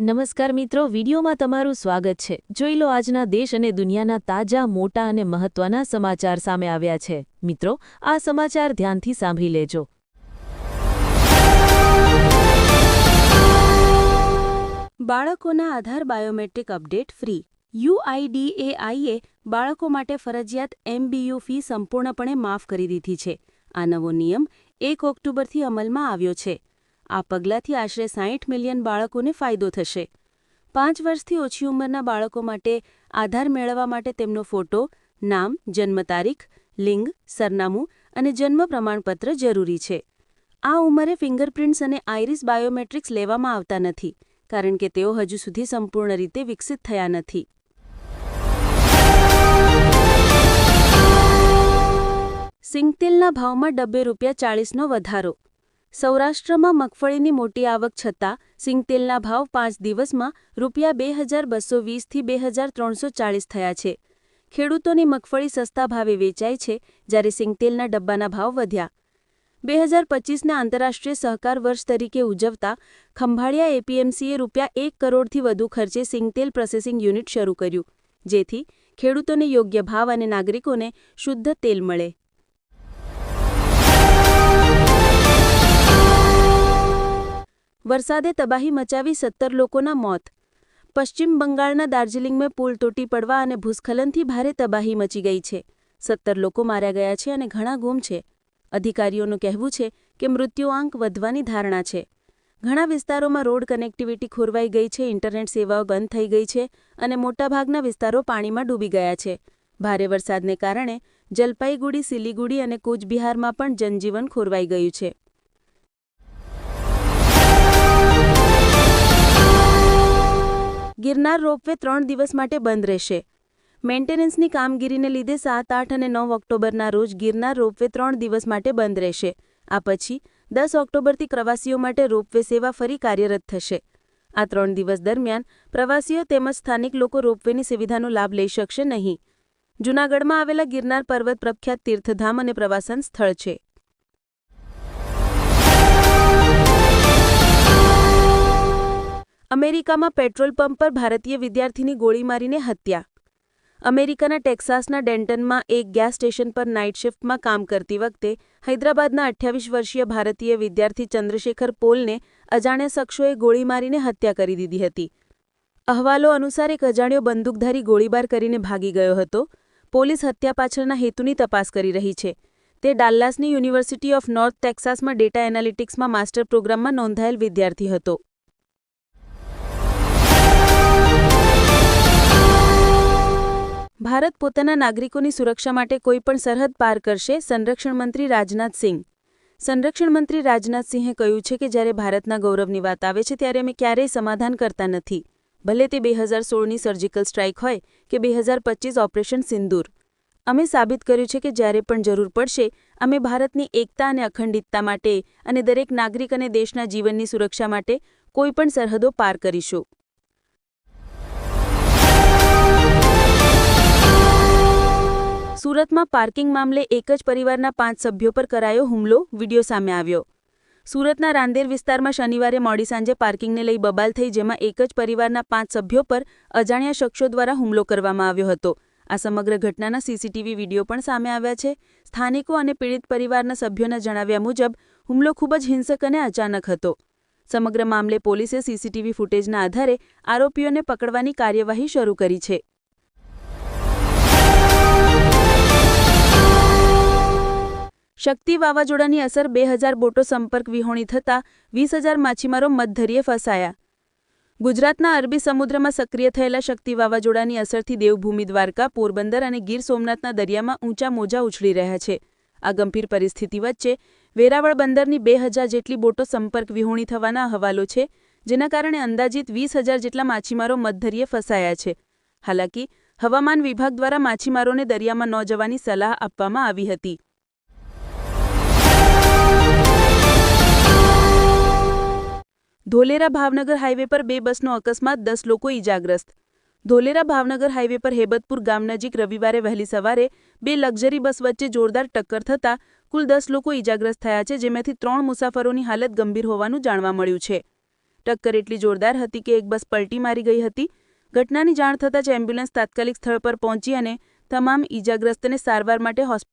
નમસ્કાર મિત્રો, વિડીયોમાં તમારું સ્વાગત છે. જોઈ લો આજના દેશ અને દુનિયાના તાજા, મોટા અને મહત્વના સમાચાર સામે આવ્યા છે. મિત્રો, આ સમાચાર ધ્યાનથી સાંભળી લેજો. બાળકોના આધાર બાયોમેટ્રિક અપડેટ ફ્રી. યુઆઈડીએઆઈએ બાળકો માટે ફરજિયાત એમબીયુ ફી સંપૂર્ણપણે માફ કરી દીધી છે. આ નવો નિયમ એક ઓક્ટોબરથી અમલમાં આવ્યો છે. આ પગલાંથી આશરે સાહીઠ મિલિયન બાળકોને ફાયદો થશે. પાંચ વર્ષથી ઓછી ઉંમરના બાળકો માટે આધાર મેળવવા માટે તેમનો ફોટો, નામ, જન્મ તારીખ, લિંગ, સરનામું અને જન્મ પ્રમાણપત્ર જરૂરી છે. આ ઉંમરે ફિંગરપ્રિન્ટ્સ અને આઇરિસ બાયોમેટ્રિક્સ લેવામાં આવતા નથી, કારણ કે તેઓ હજુ સુધી સંપૂર્ણ રીતે વિકસિત થયા નથી. સિંગતેલના ભાવમાં ડબ્બે રૂપિયા ચાળીસનો વધારો સૌરાષ્ટ્રમાં મગફળીની મોટી આવક છતાં સિંગતેલના ભાવ પાંચ દિવસમાં રૂપિયા બે હજાર બસો વીસથી બે હજાર ત્રણસો ચાળીસ થયા છે. ખેડૂતોની મગફળી સસ્તા ભાવે વેચાય છે જ્યારે સિંગતેલના ડબ્બાના ભાવ વધ્યા. બે હજાર પચીસના આંતરરાષ્ટ્રીય સહકાર વર્ષ તરીકે ઉજવતા ખંભાળિયા એપીએમસીએ રૂપિયા એક કરોડથી વધુ ખર્ચે સિંગતેલ પ્રોસેસિંગ યુનિટ શરૂ કર્યું, જેથી ખેડૂતોને યોગ્ય ભાવ અને નાગરિકોને શુદ્ધ તેલ મળે. વરસાદે તબાહી મચાવી સત્તર લોકોના મોત. પશ્ચિમ બંગાળના દાર્જિલિંગમાં પુલ તૂટી પડવા અને ભૂસ્ખલનથી ભારે તબાહી મચી ગઈ છે. સત્તર લોકો માર્યા ગયા છે અને ઘણા ગુમ છે. અધિકારીઓનું કહેવું છે કે મૃત્યુઆંક વધવાની ધારણા છે. ઘણા વિસ્તારોમાં રોડ કનેક્ટિવિટી ખોરવાઈ ગઈ છે, ઇન્ટરનેટ સેવાઓ બંધ થઈ ગઈ છે અને મોટાભાગના વિસ્તારો પાણીમાં ડૂબી ગયા છે. ભારે વરસાદને કારણે જલપાઈગુડી, સિલીગુડી અને કૂચબિહારમાં પણ જનજીવન ખોરવાઈ ગયું છે. ગિરનાર રોપવે ત્રણ દિવસ માટે બંધ રહેશે. મેન્ટેનન્સની કામગીરીને લીધે સાત, આઠ અને નવ ઓક્ટોબરના રોજ ગિરનાર રોપવે ત્રણ દિવસ માટે બંધ રહેશે. આ પછી દસ ઓક્ટોબરથી પ્રવાસીઓ માટે રોપવે સેવા ફરી કાર્યરત થશે. આ ત્રણ દિવસ દરમિયાન પ્રવાસીઓ તેમજ સ્થાનિક લોકો રોપવેની સુવિધાનો લાભ લઈ શકશે નહીં. જૂનાગઢમાં આવેલા ગિરનાર પર્વત પ્રખ્યાત તીર્થધામ અને પ્રવાસન સ્થળ છે. અમેરિકામાં પેટ્રોલ પંપ પર ભારતીય વિદ્યાર્થીની ગોળી મારીને હત્યા. અમેરિકાના ટેક્સાસના ડેન્ટનમાં એક ગેસ સ્ટેશન પર નાઇટ શિફ્ટમાં કામ કરતી વખતે હૈદરાબાદના અઠ્યાવીસ વર્ષીય ભારતીય વિદ્યાર્થી ચંદ્રશેખર પોલને અજાણ્યા શખ્સોએ ગોળી મારીને હત્યા કરી દીધી હતી. અહેવાલો અનુસાર એક અજાણ્યો બંદૂકધારી ગોળીબાર કરીને ભાગી ગયો હતો. પોલીસ હત્યા પાછળના હેતુની તપાસ કરી રહી છે. તે ડાલ્લાસની યુનિવર્સિટી ઓફ નોર્થ ટેક્સાસમાં ડેટા એનાલિટિક્સમાં માસ્ટર પ્રોગ્રામમાં નોંધાયેલ વિદ્યાર્થી હતો. ભારત પોતાના નાગરિકોની સુરક્ષા માટે કોઈપણ સરહદ પાર કરશે, સંરક્ષણ મંત્રી રાજનાથ સિંહ. સંરક્ષણ મંત્રી રાજનાથસિંહે કહ્યું છે કે જ્યારે ભારતના ગૌરવની વાત આવે છે ત્યારે અમે ક્યારેય સમાધાન કરતા નથી. ભલે તે બે હજાર સોળની સર્જિકલ સ્ટ્રાઇક હોય કે બે હજાર પચીસ ઓપરેશન સિંદૂર. અમે સાબિત કર્યું છે કે જ્યારે પણ જરૂર પડશે, અમે ભારતની એકતા અને અખંડિતતા માટે અને દરેક નાગરિક અને દેશના જીવનની સુરક્ષા માટે કોઈપણ સરહદો પાર કરીશું. સુરતમાં પાર્કિંગ મામલે એક જ પરિવારના પાંચ સભ્યો પર કરાયો હુમલો, વીડિયો સામે આવ્યો. સુરતના રાંદેર વિસ્તારમાં શનિવારે મોડી સાંજે પાર્કિંગને લઈ બબાલ થઈ જેમાં એક જ પરિવારના પાંચ સભ્યો પર અજાણ્યા શખ્સો દ્વારા હુમલો કરવામાં આવ્યો હતો. આ સમગ્ર ઘટનાના સીસીટીવી વીડિયો પણ સામે આવ્યા છે. સ્થાનિકો અને પીડિત પરિવારના સભ્યોના જણાવ્યા મુજબ, હુમલો ખૂબ જ હિંસક અને અચાનક હતો. સમગ્ર મામલે પોલીસે સીસીટીવી ફૂટેજના આધારે આરોપીઓને પકડવાની કાર્યવાહી શરૂ કરી છે. શક્તિ વાવાઝોડાની અસર બે હજાર બોટો સંપર્ક વિહોણી થતાં વીસ હજાર માછીમારો મધધરીએ ફસાયા. ગુજરાતના અરબી સમુદ્રમાં સક્રિય થયેલા શક્તિ વાવાઝોડાની અસરથી દેવભૂમિ દ્વારકા, પોરબંદર અને ગીર સોમનાથના દરિયામાં ઊંચા મોજા ઉછળી રહ્યા છે. આ ગંભીર પરિસ્થિતિ વચ્ચે વેરાવળ બંદરની બે હજાર જેટલી બોટો સંપર્ક વિહોણી થવાના અહેવાલો છે, જેના કારણે અંદાજિત વીસ હજાર જેટલા માછીમારો મધધરીએ ફસાયા છે. હાલાકી, હવામાન વિભાગ દ્વારા માછીમારોને દરિયામાં ન જવાની સલાહ આપવામાં આવી હતી. ધોલેરા ભાવનગર હાઈવે પર બે બસનો અકસ્માત, દસ લોકો ઈજાગ્રસ્ત. ધોલેરા ભાવનગર હાઈવે પર હેબતપુર ગામ નજીક રવિવારે વહેલી સવારે બે લક્ઝરી બસ વચ્ચે જોરદાર ટક્કર થતાં કુલ દસ લોકો ઈજાગ્રસ્ત થયા છે, જેમાંથી ત્રણ મુસાફરોની હાલત ગંભીર હોવાનું જાણવા મળ્યું છે. ટક્કર એટલી જોરદાર હતી કે એક બસ પલટી મારી ગઈ હતી. ઘટનાની જાણ થતાં જ એમ્બ્યુલન્સ તાત્કાલિક સ્થળ પર પહોંચી અને તમામ ઈજાગ્રસ્તને સારવાર માટે હોસ્પિટલ